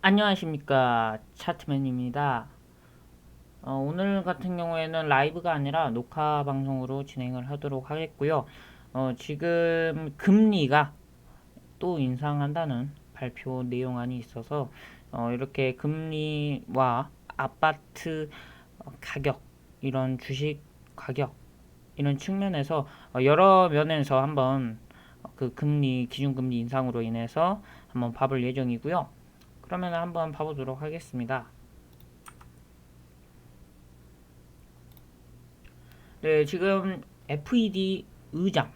안녕하십니까 차트맨입니다. 어, 오늘 같은 경우에는 라이브가 아니라 녹화 방송으로 진행을 하도록 하겠고요. 어, 지금 금리가 또 인상한다는 발표 내용안이 있어서 어, 이렇게 금리와 아파트 어, 가격 이런 주식 가격 이런 측면에서 어, 여러 면에서 한번 그 금리 기준금리 인상으로 인해서 한번 봐볼 예정이고요. 그러면 한번 봐보도록 하겠습니다. 네, 지금 FED 의장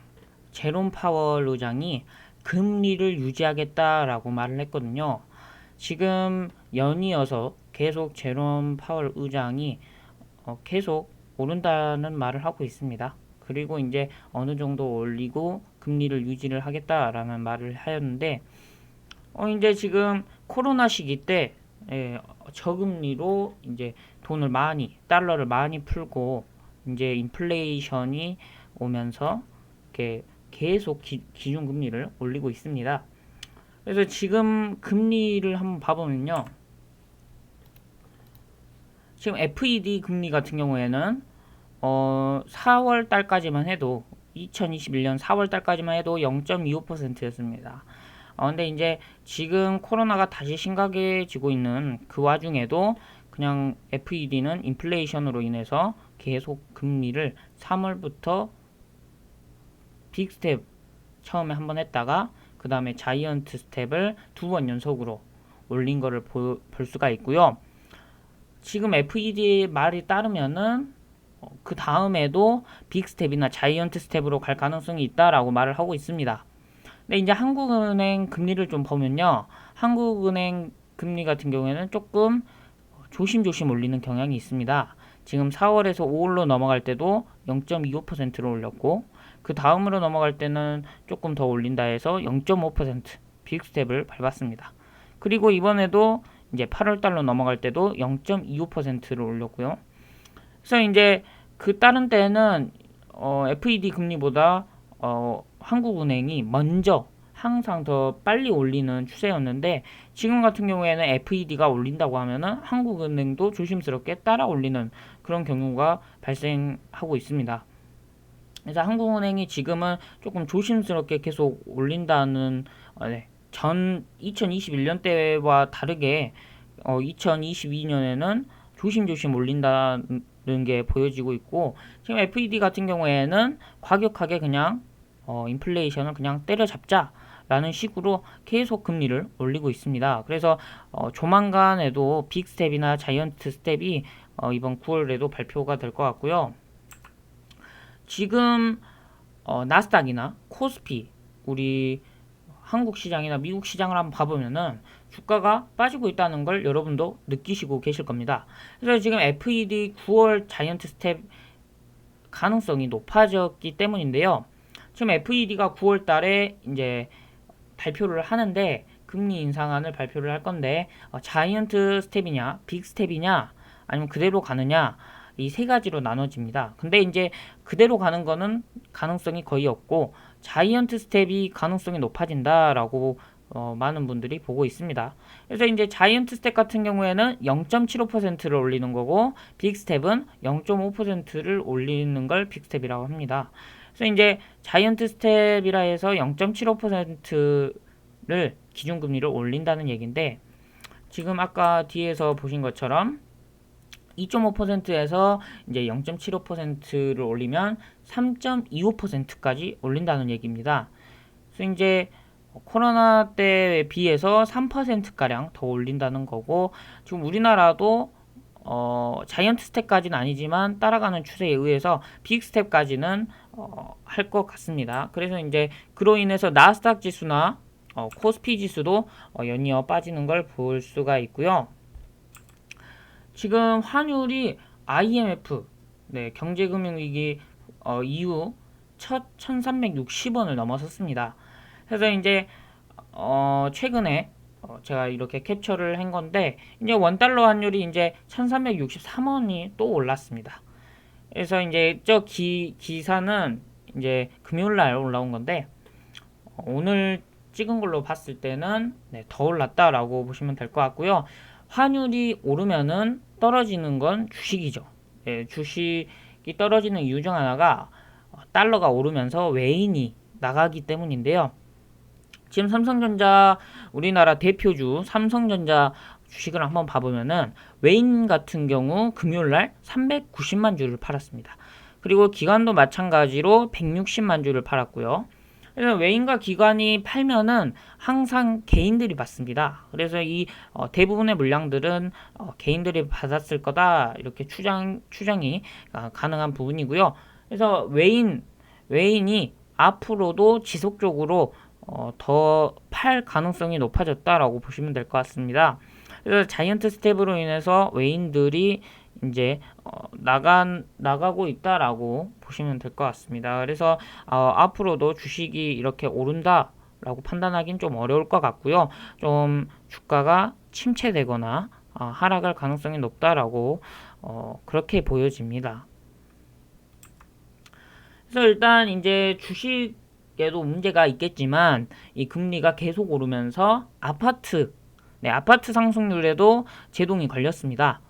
제롬 파월 의장이 금리를 유지하겠다라고 말을 했거든요. 지금 연이어서 계속 제롬 파월 의장이 어, 계속 오른다는 말을 하고 있습니다. 그리고 이제 어느 정도 올리고 금리를 유지를 하겠다라는 말을 하였는데 어 이제 지금 코로나 시기 때 예, 저금리로 이제 돈을 많이 달러를 많이 풀고 이제 인플레이션이 오면서 이렇게 계속 기, 기준 금리를 올리고 있습니다. 그래서 지금 금리를 한번 봐보면요. 지금 FED 금리 같은 경우에는 어 4월 달까지만 해도 2021년 4월 달까지만 해도 0.25%였습니다. 어, 근데 이제 지금 코로나가 다시 심각해지고 있는 그 와중에도 그냥 FED는 인플레이션으로 인해서 계속 금리를 3월부터 빅스텝 처음에 한 번 했다가 그 다음에 자이언트 스텝을 두 번 연속으로 올린 거를 보, 볼 수가 있고요. 지금 FED의 말이 따르면은 어, 그 다음에도 빅 스텝이나 자이언트 스텝으로 갈 가능성이 있다라고 말을 하고 있습니다. 근데 이제 한국은행 금리를 좀 보면요. 한국은행 금리 같은 경우에는 조금 조심조심 올리는 경향이 있습니다. 지금 4월에서 5월로 넘어갈 때도 0.25%로 올렸고 그 다음으로 넘어갈 때는 조금 더 올린다 해서 0.5% 빅스텝을 밟았습니다. 그리고 이번에도 이제 8월 달로 넘어갈 때도 0.25%를 올렸고요. 그래서 이제 그 다른 때는 어, FED 금리보다 어, 한국은행이 먼저 항상 더 빨리 올리는 추세였는데 지금 같은 경우에는 FED가 올린다고 하면은 한국은행도 조심스럽게 따라 올리는 그런 경우가 발생하고 있습니다. 그래서 한국은행이 지금은 조금 조심스럽게 계속 올린다는 어, 네. 전 2021년 때와 다르게 어, 2022년에는 조심조심 올린다는 게 보여지고 있고 지금 FED 같은 경우에는 과격하게 그냥 어, 인플레이션을 그냥 때려잡자 라는 식으로 계속 금리를 올리고 있습니다. 그래서 어, 조만간에도 빅스텝이나 자이언트 스텝이 어, 이번 9월에도 발표가 될 것 같고요. 지금 어, 나스닥이나 코스피 우리 한국 시장이나 미국 시장을 한번 봐보면은 주가가 빠지고 있다는 걸 여러분도 느끼시고 계실 겁니다. 그래서 지금 FED 9월 자이언트 스텝 가능성이 높아졌기 때문인데요. 지금 FED가 9월 달에 이제 발표를 하는데 금리 인상안을 발표를 할 건데 어, 자이언트 스텝이냐 빅 스텝이냐 아니면 그대로 가느냐 이 세 가지로 나눠집니다. 근데 이제 그대로 가는 거는 가능성이 거의 없고 자이언트 스텝이 가능성이 높아진다라고 어, 많은 분들이 보고 있습니다. 그래서 이제 자이언트 스텝 같은 경우에는 0.75%를 올리는 거고 빅 스텝은 0.5%를 올리는 걸 빅 스텝이라고 합니다. 그래서 이제 자이언트 스텝이라 해서 0.75%를 기준금리를 올린다는 얘기인데 지금 아까 뒤에서 보신 것처럼 2.5%에서 이제 0.75%를 올리면 3.25%까지 올린다는 얘기입니다. 그래서 이제 코로나 때에 비해서 3%가량 더 올린다는 거고 지금 우리나라도 어, 자이언트 스텝까지는 아니지만 따라가는 추세에 의해서 빅 스텝까지는 어, 할 것 같습니다. 그래서 이제 그로 인해서 나스닥 지수나 어, 코스피 지수도 어, 연이어 빠지는 걸 볼 수가 있고요. 지금 환율이 IMF 네, 경제금융위기 어, 이후 첫 1360원을 넘어섰습니다. 그래서 이제 어, 최근에 어, 제가 이렇게 캡처를 한 건데 이제 원달러 환율이 이제 1363원이 또 올랐습니다. 그래서 이제 저 기, 기사는 이제 금요일 날 올라온 건데 오늘 찍은 걸로 봤을 때는 네, 더 올랐다라고 보시면 될 것 같고요. 환율이 오르면은 떨어지는 건 주식이죠. 예, 주식이 떨어지는 이유 중 하나가 어, 달러가 오르면서 외인이 나가기 때문인데요. 지금 삼성전자 우리나라 대표주 삼성전자 주식을 한번 봐보면은 외인 같은 경우 금요일 날 390만 주를 팔았습니다. 그리고 기관도 마찬가지로 160만 주를 팔았고요. 그래서 외인과 기관이 팔면은 항상 개인들이 받습니다. 그래서 이 어, 대부분의 물량들은 어, 개인들이 받았을 거다 이렇게 추정 추정이 어, 가능한 부분이고요. 그래서 외인 외인이 앞으로도 지속적으로 어, 더 팔 가능성이 높아졌다라고 보시면 될 것 같습니다. 그래서 자이언트 스텝으로 인해서 외인들이 이제 어, 나간 나가고 있다라고 보시면 될 것 같습니다. 그래서 어, 앞으로도 주식이 이렇게 오른다 라고 판단하기는 좀 어려울 것 같고요. 좀 주가가 침체되거나 어, 하락할 가능성이 높다라고 어, 그렇게 보여집니다. 그래서 일단 이제 주식 에도 문제가 있겠지만 이 금리가 계속 오르면서 아파트 네, 아파트 상승률에도 제동이 걸렸습니다.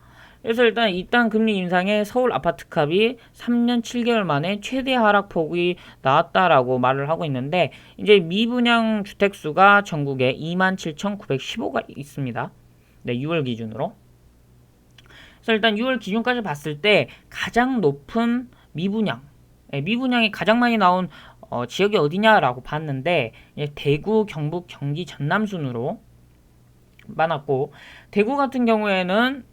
그래서 일단 일단 금리 인상에 서울 아파트 값이 3년 7개월 만에 최대 하락폭이 나왔다라고 말을 하고 있는데 이제 미분양 주택 수가 전국에 27,915가 있습니다. 네, 6월 기준으로. 그래서 일단 6월 기준까지 봤을 때 가장 높은 미분양, 네, 미분양이 가장 많이 나온 어, 지역이 어디냐라고 봤는데 대구, 경북, 경기, 전남 순으로 많았고 대구 같은 경우에는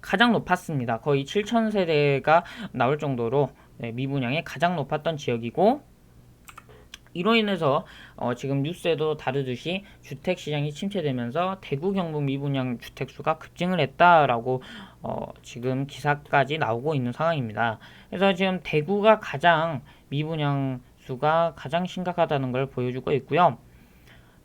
가장 높았습니다. 거의 7천 세대가 나올 정도로 네, 미분양이 가장 높았던 지역이고 이로 인해서 어, 지금 뉴스에도 다르듯이 주택 시장이 침체되면서 대구 경북 미분양 주택 수가 급증을 했다라고 어, 지금 기사까지 나오고 있는 상황입니다. 그래서 지금 대구가 가장 미분양 수가 가장 심각하다는 걸 보여주고 있고요.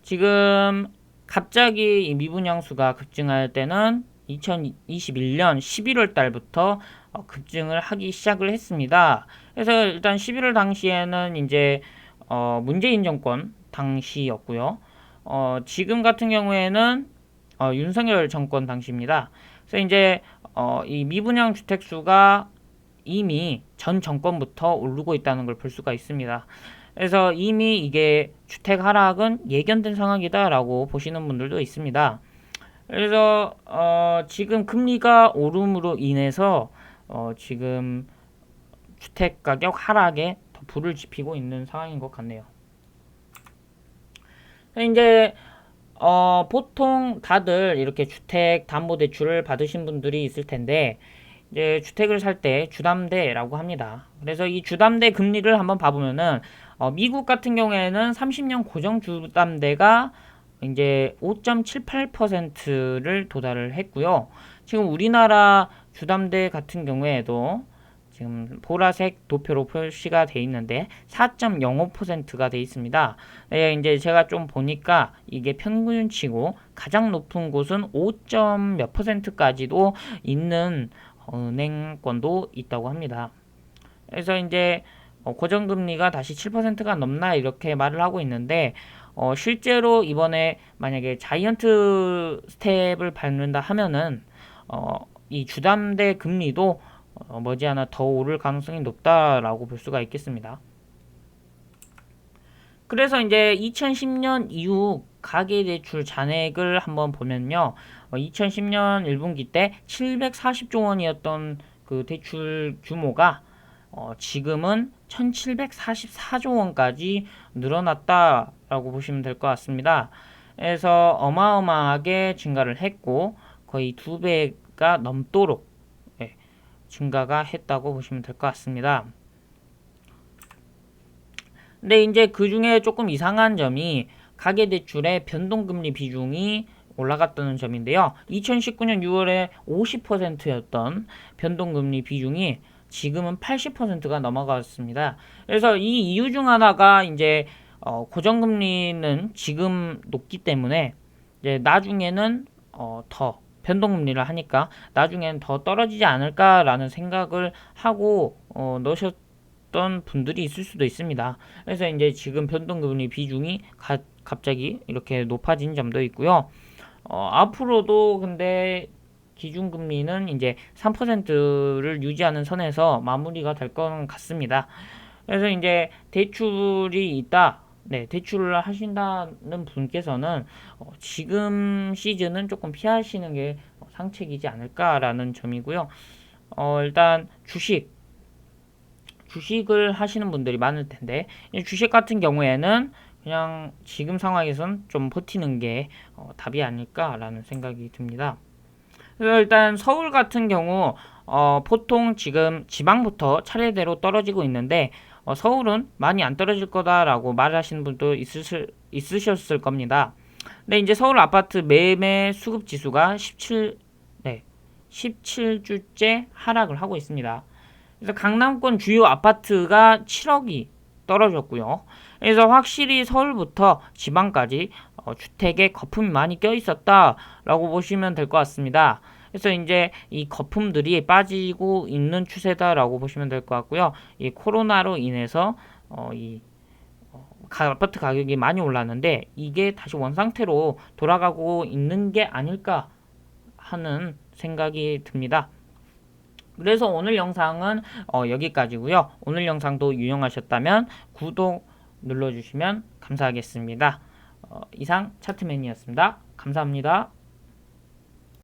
지금 갑자기 이 미분양 수가 급증할 때는 2021년 11월 달부터 어, 급증을 하기 시작을 했습니다. 그래서 일단 11월 당시에는 이제 어, 문재인 정권 당시였고요. 어, 지금 같은 경우에는 어, 윤석열 정권 당시입니다. 그래서 이제 어, 이 미분양 주택 수가 이미 전 정권부터 오르고 있다는 걸 볼 수가 있습니다. 그래서 이미 이게 주택 하락은 예견된 상황이다라고 보시는 분들도 있습니다. 그래서 어 지금 금리가 오름으로 인해서 어 지금 주택 가격 하락에 더 불을 지피고 있는 상황인 것 같네요. 이제 어 보통 다들 이렇게 주택 담보 대출을 받으신 분들이 있을 텐데 이제 주택을 살 때 주담대라고 합니다. 그래서 이 주담대 금리를 한번 봐보면은 어, 미국 같은 경우에는 30년 고정 주담대가 이제 5.78%를 도달을 했고요. 지금 우리나라 주담대 같은 경우에도 지금 보라색 도표로 표시가 돼 있는데 4.05%가 돼 있습니다. 네, 이제 제가 좀 보니까 이게 평균치고 가장 높은 곳은 5. 몇 퍼센트까지도 있는 은행권도 있다고 합니다. 그래서 이제 어, 고정금리가 다시 7%가 넘나 이렇게 말을 하고 있는데 어, 실제로 이번에 만약에 자이언트 스텝을 밟는다 하면은 어, 이 주담대 금리도 어, 머지않아 더 오를 가능성이 높다라고 볼 수가 있겠습니다. 그래서 이제 2010년 이후 가계대출 잔액을 한번 보면요. 어, 2010년 1분기 때 740조 원이었던 그 대출 규모가 어, 지금은 1744조 원까지 늘어났다라고 보시면 될 것 같습니다. 그래서 어마어마하게 증가를 했고 거의 두 배가 넘도록 예, 증가가 했다고 보시면 될 것 같습니다. 근데 이제 그 중에 조금 이상한 점이 가계대출의 변동금리 비중이 올라갔다는 점인데요. 2019년 6월에 50%였던 변동금리 비중이 지금은 80%가 넘어갔습니다. 그래서 이 이유 중 하나가 이제 어, 고정금리는 지금 높기 때문에 이제 나중에는 어, 더 변동금리를 하니까 나중엔 더 떨어지지 않을까라는 생각을 하고 어, 넣으셨 어떤 분들이 있을 수도 있습니다. 그래서 이제 지금 변동금리 비중이 가- 갑자기 이렇게 높아진 점도 있고요. 어, 앞으로도 근데 기준금리는 이제 3%를 유지하는 선에서 마무리가 될 것 같습니다. 그래서 이제 대출이 있다. 네, 대출을 하신다는 분께서는 어, 지금 시즌은 조금 피하시는 게 어, 상책이지 않을까라는 점이고요. 어, 일단 주식 주식을 하시는 분들이 많을 텐데 이 주식 같은 경우에는 그냥 지금 상황에선 좀 버티는 게 어, 답이 아닐까라는 생각이 듭니다. 그래서 일단 서울 같은 경우 어, 보통 지금 지방부터 차례대로 떨어지고 있는데 어, 서울은 많이 안 떨어질 거다라고 말하시는 분도 있으실, 있으셨을 겁니다. 근데 이제 서울 아파트 매매 수급 지수가 17, 네, 17주째 하락을 하고 있습니다. 그래서 강남권 주요 아파트가 7억이 떨어졌고요. 그래서 확실히 서울부터 지방까지 어, 주택에 거품이 많이 껴 있었다라고 보시면 될 것 같습니다. 그래서 이제 이 거품들이 빠지고 있는 추세다라고 보시면 될 것 같고요. 이 코로나로 인해서 어, 이 어, 가- 아파트 가격이 많이 올랐는데 이게 다시 원상태로 돌아가고 있는 게 아닐까 하는 생각이 듭니다. 그래서 오늘 영상은 어, 여기까지고요. 오늘 영상도 유용하셨다면 구독 눌러주시면 감사하겠습니다. 어, 이상 차트맨이었습니다. 감사합니다.